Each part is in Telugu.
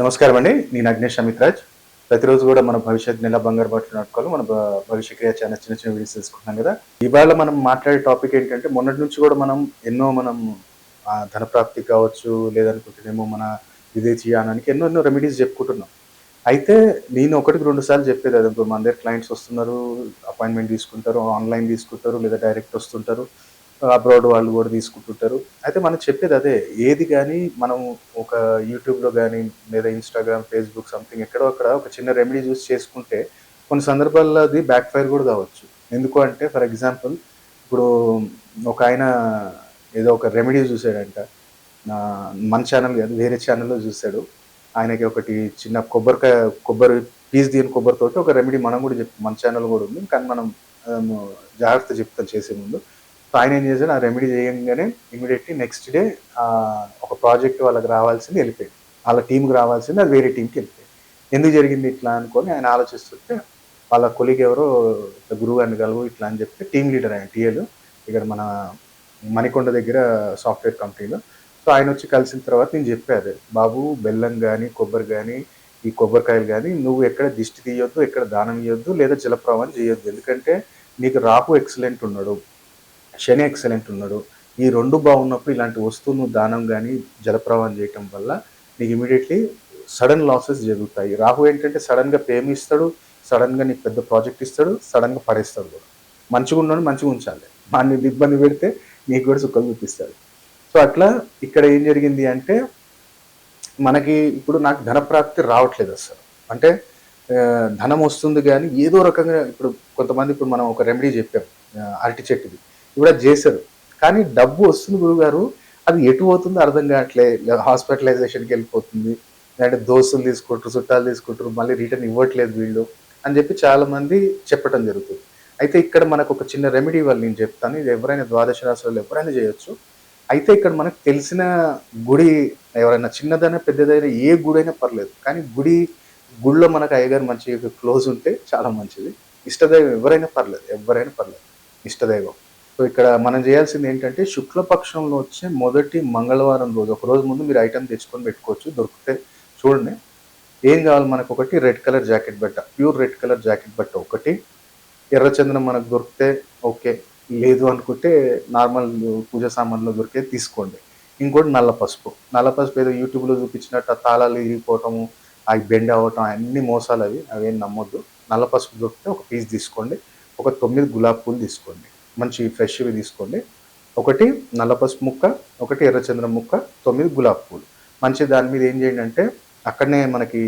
నమస్కారం అండి. నేను అగ్నేష్ అమిత్రాజ్. ప్రతిరోజు కూడా మన భవిష్యత్ నెల బంగారు బాటలు నడుకోవాలి మన భవిష్య క్రియ చిన్న చిన్న వీడియోస్ తీసుకుంటున్నాం కదా. ఇవాళ మనం మాట్లాడే టాపిక్ ఏంటంటే మొన్నటి నుంచి కూడా మనం ఎన్నో మనం ధనప్రాప్తి కావచ్చు లేదనుకుంటేనేమో మన విదేశీయానానికి ఎన్నో ఎన్నో రెమెడీస్ చెప్పుకుంటున్నాం. అయితే నేను ఒకటికి రెండు సార్లు చెప్పేది అది. ఇప్పుడు మన దగ్గర క్లయింట్స్ వస్తున్నారు అపాయింట్మెంట్ తీసుకుంటారు ఆన్లైన్ తీసుకుంటారు లేదా డైరెక్ట్ వస్తుంటారు. అబ్రాడ్ వాళ్ళు కూడా తీసుకుంటుంటారు. అయితే మనం చెప్పేది అదే ఏది కానీ మనం ఒక యూట్యూబ్లో కానీ లేదా ఇన్స్టాగ్రామ్ ఫేస్బుక్ సంథింగ్ ఎక్కడో అక్కడ ఒక చిన్న రెమెడీ చూసి చేసుకుంటే కొన్ని సందర్భాల్లో అది బ్యాక్ ఫైర్ కూడా కావచ్చు. ఎందుకు అంటే ఫర్ ఎగ్జాంపుల్ ఇప్పుడు ఒక ఆయన ఏదో ఒక రెమెడీ చూసాడంట. మన ఛానల్ కాదు వేరే ఛానల్లో చూశాడు ఆయనకి ఒకటి చిన్న కొబ్బరికాయ కొబ్బరి పీస్ దీని కొబ్బరితోటి ఒక రెమెడీ మనం కూడా చెప్ మన ఛానల్ కూడా ఉంది. కానీ మనం జాగ్రత్త చెప్తాం చేసే ముందు. సో ఆయన ఏం చేశాడు ఆ రెమెడీ చేయగానే ఇమీడియట్లీ నెక్స్ట్ డే ఒక ప్రాజెక్ట్ వాళ్ళకి రావాల్సింది వెళ్ళిపోయింది. వాళ్ళ టీంకి రావాల్సింది అది వేరే టీంకి వెళ్ళిపోయింది. ఎందుకు జరిగింది ఇట్లా అనుకొని ఆయన ఆలోచిస్తుంటే వాళ్ళ కొలిగ్ ఎవరో ఇట్లా గురువు గారిని కలవు ఇట్లా అని చెప్తే టీమ్ లీడర్ ఆయన టీఏలు ఇక్కడ మన మణికొండ దగ్గర సాఫ్ట్వేర్ కంపెనీలో సో ఆయన వచ్చి కలిసిన తర్వాత నేను చెప్పాను బాబు బెల్లం కానీ కొబ్బరి కానీ ఈ కొబ్బరికాయలు కానీ నువ్వు ఎక్కడ దిష్టి తీయొద్దు ఎక్కడ దానం ఇవ్వద్దు లేదా జలప్రవాహం చేయొద్దు. ఎందుకంటే నీకు రాపు ఎక్సలెంట్ ఉన్నాడు. శని ఎక్సలెంట్ ఉన్నాడు. ఈ రెండు బాగున్నప్పుడు ఇలాంటి వస్తువును దానం కానీ జలప్రవాహం చేయటం వల్ల నీకు ఇమీడియట్లీ సడన్ లాసెస్ జరుగుతాయి. రాహు ఏంటంటే సడన్గా పేమ్ ఇస్తాడు సడన్గా నీకు పెద్ద ప్రాజెక్ట్ ఇస్తాడు సడన్గా పడేస్తాడు కూడా. మంచిగా ఉండడం మంచిగా ఉంచాలి. వాడిని ఇబ్బంది పెడితే నీకు కూడా సుఖం చూపిస్తాడు. సో అట్లా ఇక్కడ ఏం జరిగింది అంటే మనకి ఇప్పుడు నాకు ధనప్రాప్తి రావట్లేదు అసలు. అంటే ధనం వస్తుంది కానీ ఏదో రకంగా ఇప్పుడు కొంతమంది ఇప్పుడు మనం ఒక రెమెడీ చెప్పాం. అరటి చెట్టుది. కూడా చేశారు. కానీ డబ్బు వస్తుంది గురుగారు అది ఎటు పోతుందో అర్థం కావట్లే. హాస్పిటలైజేషన్కి వెళ్ళిపోతుంది. లేదంటే దోస్తులు తీసుకుంటారు చుట్టాలు తీసుకుంటారు. మళ్ళీ రిటర్న్ ఇవ్వట్లేదు వీళ్ళు అని చెప్పి చాలామంది చెప్పడం జరుగుతుంది. అయితే ఇక్కడ మనకు ఒక చిన్న రెమెడీ వాళ్ళు నేను చెప్తాను. ఇది ఎవరైనా ద్వాదశ రాశులలో ఎవరైనా చేయొచ్చు. అయితే ఇక్కడ మనకు తెలిసిన గుడి ఎవరైనా చిన్నదైనా పెద్దదైనా ఏ గుడి అయినా పర్లేదు. కానీ గుడి గుడిలో మనకు అయ్యగారు మంచిగా క్లోజ్ ఉంటే చాలా మంచిది. ఇష్టదైవం ఎవరైనా పర్లేదు. ఎవరైనా పర్లేదు. ఇష్టదైవం. సో ఇక్కడ మనం చేయాల్సింది ఏంటంటే శుక్లపక్షంలో వచ్చే మొదటి మంగళవారం రోజు ఒక రోజు ముందు మీరు ఐటమ్ తెచ్చుకొని పెట్టుకోవచ్చు దొరికితే చూడండి. ఏం కావాలి మనకు? ఒకటి రెడ్ కలర్ జాకెట్ బట్ట ప్యూర్ రెడ్ కలర్ జాకెట్ బట్ట ఒకటి. ఎర్రచందనం మనకు దొరికితే ఓకే లేదు అనుకుంటే నార్మల్ పూజ సామాన్లు దొరికే తీసుకోండి. ఇంకోటి నల్ల పసుపు నల్ల పసుపు ఏదో యూట్యూబ్లో చూపించినట్టు ఆ తాళాలు ఇరిగిపోవటము అవి బెండ్ అవ్వటం అన్ని మోసాలు అవి అవేం నమ్మొద్దు. నల్ల పసుపు దొరికితే ఒక పీస్ తీసుకోండి ఒక తొమ్మిది గులాబీ పూలు తీసుకోండి. మంచి ఫ్రెష్వి తీసుకోండి. ఒకటి నల్ల పసుపు ముక్క ఒకటి ఎర్రచంద్రం ముక్క తొమ్మిది గులాబీ పూలు. మంచి దాని మీద ఏం చేయండి అంటే అక్కడనే మనకి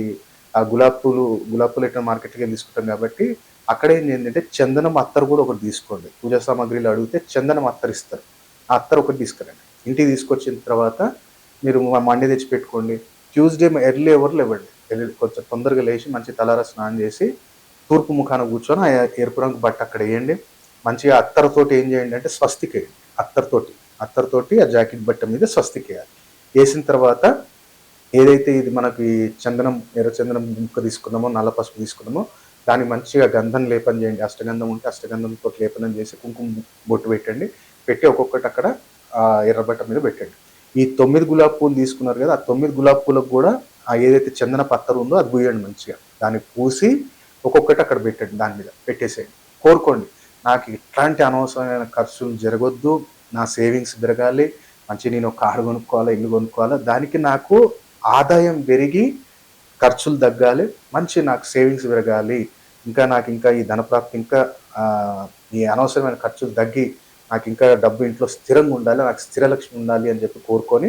ఆ గులాబీ పూలు గులాబీ పూలు ఎట్లా మార్కెట్కి వెళ్ళి తీసుకుంటాం కాబట్టి అక్కడ ఏం చేయండి చందనం అత్తరు కూడా ఒకటి తీసుకోండి. పూజా సామాగ్రిలు అడిగితే చందనం అత్తరు ఇస్తారు. ఆ అత్తరు ఒకటి తీసుకురండి. ఇంటికి తీసుకొచ్చిన తర్వాత మీరు మండే తెచ్చి పెట్టుకోండి. ట్యూస్డే ఎర్లీ అవర్లో ఇవ్వండి. ఎర్లీ కొంచెం తొందరగా లేచి మంచి తలారా స్నానం చేసి తూర్పు ముఖాన కూర్చొని ఆ ఎరుపు రంగు బట్ట అక్కడ వేయండి. మంచిగా అత్తరతోటి ఏం చేయండి అంటే స్వస్తికి వేయండి అత్తరతోటి. అత్తరతోటి ఆ జాకెట్ బట్ట మీద స్వస్తిక వేయాలి వేసిన తర్వాత ఏదైతే ఇది మనకి చందనం ఎర్ర చందనం ముక్క తీసుకున్నామో నల్ల పసుపు తీసుకున్నామో దాన్ని మంచిగా గంధం లేపనం చేయండి. అష్టగంధం ఉంటే అష్టగంధంతో లేపనం చేసి కుంకుమ బొట్టు పెట్టండి. పెట్టి ఒక్కొక్కటి అక్కడ ఆ ఎర్రబట్ట మీద పెట్టండి. ఈ తొమ్మిది గులాబీ పూలు తీసుకున్నారు కదా ఆ తొమ్మిది గులాబీ పూలకు కూడా ఆ ఏదైతే చందన పత్తరు ఉందో అది పూయండి మంచిగా. దాన్ని పూసి ఒక్కొక్కటి అక్కడ పెట్టండి దాని మీద. పెట్టేసేయండి. కోరుకోండి. నాకు ఇట్లాంటి అనవసరమైన ఖర్చులు జరగొద్దు. నా సేవింగ్స్ పెరగాలి. మంచి నేను ఒక కారు కొనుక్కోవాలా ఇల్లు కొనుక్కోవాలా? దానికి నాకు ఆదాయం పెరిగి ఖర్చులు తగ్గాలి. మంచి నాకు సేవింగ్స్ పెరగాలి. ఇంకా నాకు ఇంకా ఈ ధనప్రాప్తి ఇంకా ఈ అనవసరమైన ఖర్చులు తగ్గి నాకు ఇంకా డబ్బు ఇంట్లో స్థిరంగా ఉండాలి. నాకు స్థిర లక్ష్యం ఉండాలి అని చెప్పి కోరుకొని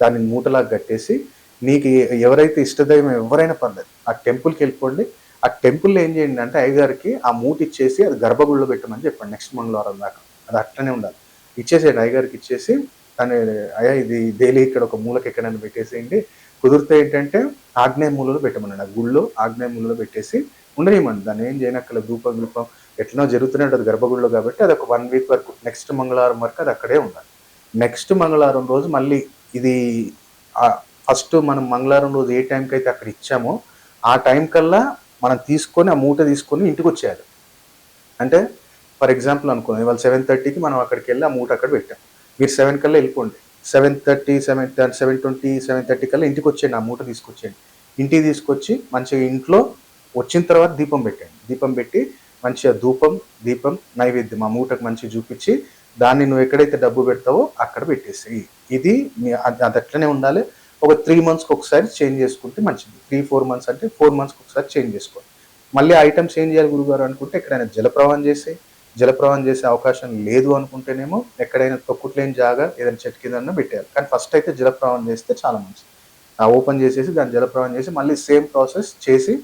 దాన్ని మూటలాగా కట్టేసి నీకు ఎవరైతే ఇష్టదైవం ఎవరైనా పర్లేదు. ఆ టెంపుల్కి వెళ్ళిపోండి. ఆ టెంపుల్ ఏం చేయండి అంటే అయ్యగారికి ఆ మూట ఇచ్చేసి అది గర్భగుడిలో పెట్టమని చెప్పండి నెక్స్ట్ మంగళవారం దాకా. అది అట్లనే ఉండాలి. ఇచ్చేసేయండి అయ్యగారికి ఇచ్చేసి తను అయ్యా ఇది డైలీ ఇక్కడ ఒక మూలకి ఎక్కడైనా పెట్టేసేయండి. కుదిరితే ఏంటంటే ఆగ్నేయ మూలలో పెట్టమనండి. ఆ గుళ్ళో ఆగ్నేయ మూలలో పెట్టేసి ఉండనివ్వండి. దాన్ని ఏం చేయనక్కల ధూపం ధూపం ఎట్లనో జరుగుతూనే ఉంటుంది గర్భగుడిలో కాబట్టి అది ఒక వన్ వీక్ వరకు నెక్స్ట్ మంగళవారం వరకు అది అక్కడే ఉండాలి. నెక్స్ట్ మంగళవారం రోజు మళ్ళీ ఇది ఫస్ట్ మనం మంగళవారం రోజు ఏ టైంకి అయితే అక్కడ ఇచ్చామో ఆ టైం కల్లా మనం తీసుకొని ఆ మూట తీసుకొని ఇంటికి వచ్చేయాలి. అంటే ఫర్ ఎగ్జాంపుల్ అనుకున్నాం ఇవాళ సెవెన్ థర్టీకి మనం అక్కడికి వెళ్ళి ఆ మూట అక్కడ పెట్టాం. మీరు సెవెన్ కల్లా వెళ్ళిపోండి. Seven thirty seven seven twenty seven thirty కల్లా ఇంటికి వచ్చేయండి ఆ మూట తీసుకొచ్చేయండి. ఇంటికి తీసుకొచ్చి మంచిగా ఇంట్లో వచ్చిన తర్వాత దీపం పెట్టండి. దీపం పెట్టి మంచిగా ధూపం దీపం నైవేద్యం ఆ మూటకు మంచిగా చూపించి దాన్ని నువ్వు ఎక్కడైతే డబ్బు పెడతావో అక్కడ పెట్టేసి ఇది అది అట్లనే ఉండాలి. ఒక త్రీ మంత్స్కి ఒకసారి చేంజ్ చేసుకుంటే మంచిది. త్రీ ఫోర్ మంత్స్ అంటే ఫోర్ మంత్స్కి ఒకసారి చేంజ్ చేసుకోవాలి. మళ్ళీ ఐటమ్స్ ఏం చేయాలి గురుగారు అనుకుంటే ఎక్కడైనా జలప్రవాహం చేసి జలప్రవాహం చేసే అవకాశం లేదు అనుకుంటేనేమో ఎక్కడైనా తొక్కుట్లేని జాగా ఏదైనా చెట్టు కింద పెట్టేయాలి. కానీ ఫస్ట్ అయితే జలప్రవాహం చేస్తే చాలా మంచిది. ఆ ఓపెన్ చేసేసి దాన్ని జలప్రవాహం చేసి మళ్ళీ సేమ్ ప్రాసెస్ చేసి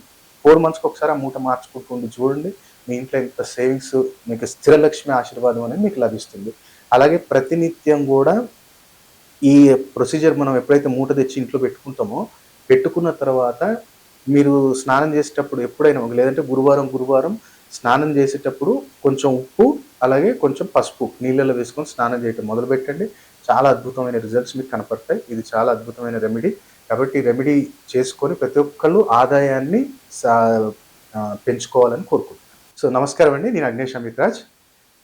ఫోర్ మంత్స్కి ఒకసారి ఆ మూట మార్చుకుంటుండి చూడండి. మీ ఇంట్లో ఇంత సేవింగ్స్ మీకు స్థిరలక్ష్మి ఆశీర్వాదం అనేది మీకు లభిస్తుంది. అలాగే ప్రతినిత్యం కూడా ఈ ప్రొసీజర్ మనం ఎప్పుడైతే మూట తెచ్చి ఇంట్లో పెట్టుకుంటామో పెట్టుకున్న తర్వాత మీరు స్నానం చేసేటప్పుడు ఎప్పుడైనా లేదంటే గురువారం గురువారం స్నానం చేసేటప్పుడు కొంచెం ఉప్పు అలాగే కొంచెం పసుపు నీళ్ళలో వేసుకొని స్నానం చేయటం మొదలు పెట్టండి. చాలా అద్భుతమైన రిజల్ట్స్ మీకు కనపడతాయి. ఇది చాలా అద్భుతమైన రెమెడీ కాబట్టి రెమెడీ చేసుకొని ప్రతి ఒక్కళ్ళు ఆదాయాన్ని సా- పెంచుకోవాలని కోరుకుంటున్నాను. సో నమస్కారం అండి. నేను అగ్నేష్ అమిత్ రాజ్.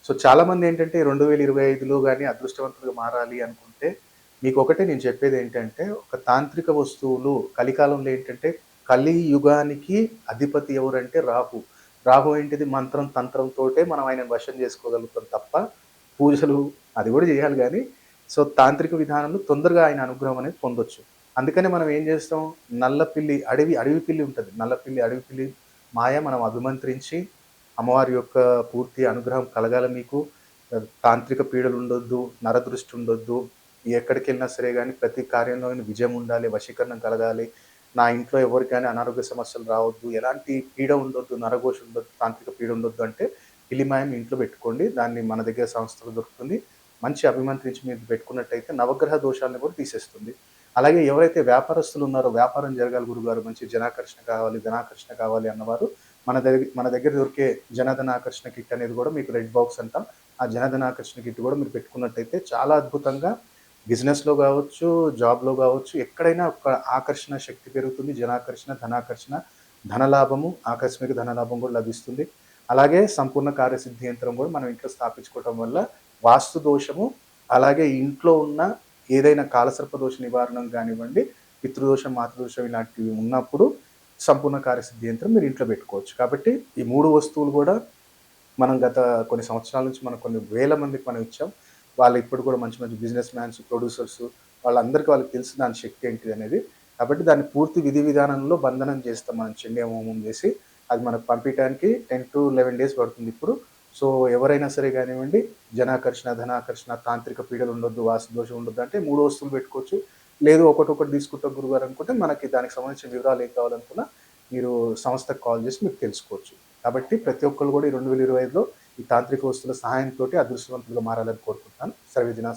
సో చాలామంది ఏంటంటే రెండు వేల ఇరవై ఐదులో కానీ అదృష్టవంతులుగా మారాలి అనుకుంటే మీకు ఒకటే నేను చెప్పేది ఏంటంటే ఒక తాంత్రిక వస్తువులు కలికాలంలో ఏంటంటే కలియుగానికి అధిపతి ఎవరంటే రాహు. రాహు ఏంటిది? మంత్రం తంత్రంతోటే మనం ఆయన వశం చేసుకోగలుగుతాం తప్ప పూజలు అది కూడా చేయాలి కానీ సో తాంత్రిక విధానంలో తొందరగా ఆయన అనుగ్రహం అనేది పొందొచ్చు. అందుకనే మనం ఏం చేస్తాం? నల్లపిల్లి అడవి అడవి పిల్లి ఉంటుంది. నల్లపిల్లి అడవి పిల్లి మాయ మనం అభిమంత్రించి అమ్మవారి యొక్క పూర్తి అనుగ్రహం కలగాల మీకు. తాంత్రిక పీడలు ఉండొద్దు నరదృష్టి ఉండొద్దు ఎక్కడికి వెళ్ళినా సరే కానీ ప్రతి కార్యంలో విజయం ఉండాలి వశీకరణం కలగాలి. నా ఇంట్లో ఎవరికైనా అనారోగ్య సమస్యలు రావద్దు ఎలాంటి పీడ ఉండొద్దు నరఘోష ఉండొద్దు తాంత్రిక పీడ ఉండొద్దు అంటే పిల్లిమాయం ఇంట్లో పెట్టుకోండి. దాన్ని మన దగ్గర సంస్థలు దొరుకుతుంది. మంచి అభిమంత్రించి మీరు పెట్టుకున్నట్టయితే నవగ్రహ దోషాలను కూడా తీసేస్తుంది. అలాగే ఎవరైతే వ్యాపారస్తులు ఉన్నారో వ్యాపారం జరగాలి గురుగారు మంచి జనాకర్షణ కావాలి ధనాకర్షణ కావాలి అన్నవారు మన దగ్గర మన దగ్గర దొరికే జనధనాకర్షణ కిట్ అనేది కూడా మీకు రెడ్ బాక్స్ అంటాం. ఆ జనధనాకర్షణ కిట్ కూడా మీరు పెట్టుకున్నట్టయితే చాలా అద్భుతంగా బిజినెస్లో కావచ్చు జాబ్లో కావచ్చు ఎక్కడైనా ఒక ఆకర్షణ శక్తి పెరుగుతుంది. జనాకర్షణ ధనాకర్షణ ధనలాభము ఆకస్మిక ధనలాభం కూడా లభిస్తుంది. అలాగే సంపూర్ణ కార్యసిద్ధి యంత్రం కూడా మనం ఇంట్లో స్థాపించుకోవటం వల్ల వాస్తు దోషము అలాగే ఇంట్లో ఉన్న ఏదైనా కాలసర్ప దోష నివారణ కానివ్వండి పితృదోషం మాతృదోషం ఇలాంటివి ఉన్నప్పుడు సంపూర్ణ కార్యసిద్ధి యంత్రం మీరు ఇంట్లో పెట్టుకోవచ్చు. కాబట్టి ఈ మూడు వస్తువులు కూడా మనం గత కొన్ని సంవత్సరాల నుంచి మనం కొన్ని వేల మందికి మనం ఇచ్చాం. వాళ్ళు ఇప్పుడు కూడా మంచి మంచి బిజినెస్ మ్యాన్స్ ప్రొడ్యూసర్స్ వాళ్ళందరికీ వాళ్ళకి తెలుసు దాని శక్తి ఏంటిది అనేది. కాబట్టి దాన్ని పూర్తి విధి విధానంలో బంధనం చేస్తాం మనం చెండే హోమం చేసి. అది మనకు పంపించడానికి టెన్ టు లెవెన్ డేస్ పడుతుంది ఇప్పుడు. సో ఎవరైనా సరే కానివ్వండి జనాకర్షణ ధనాకర్షణ తాంత్రిక పీడలు ఉండొద్దు వాసుదోషం ఉండొద్దు అంటే మూడు వస్తువులు పెట్టుకోవచ్చు. లేదు ఒకటొకటి తీసుకుంటా తీసుకుంటాం గురుగారు అనుకుంటే మనకి దానికి సంబంధించిన వివరాలు ఏం కావాలనుకున్నా మీరు సంస్థకు కాల్ చేసి మీకు తెలుసుకోవచ్చు. కాబట్టి ప్రతి ఒక్కరు కూడా ఈ రెండు వేల ఇరవై ఐదులో ఈ తాంత్రిక వస్తువుల సహాయంతో అదృష్టవంతులుగా మారాలని కోరుకుంటున్నాను. సర్వే దినా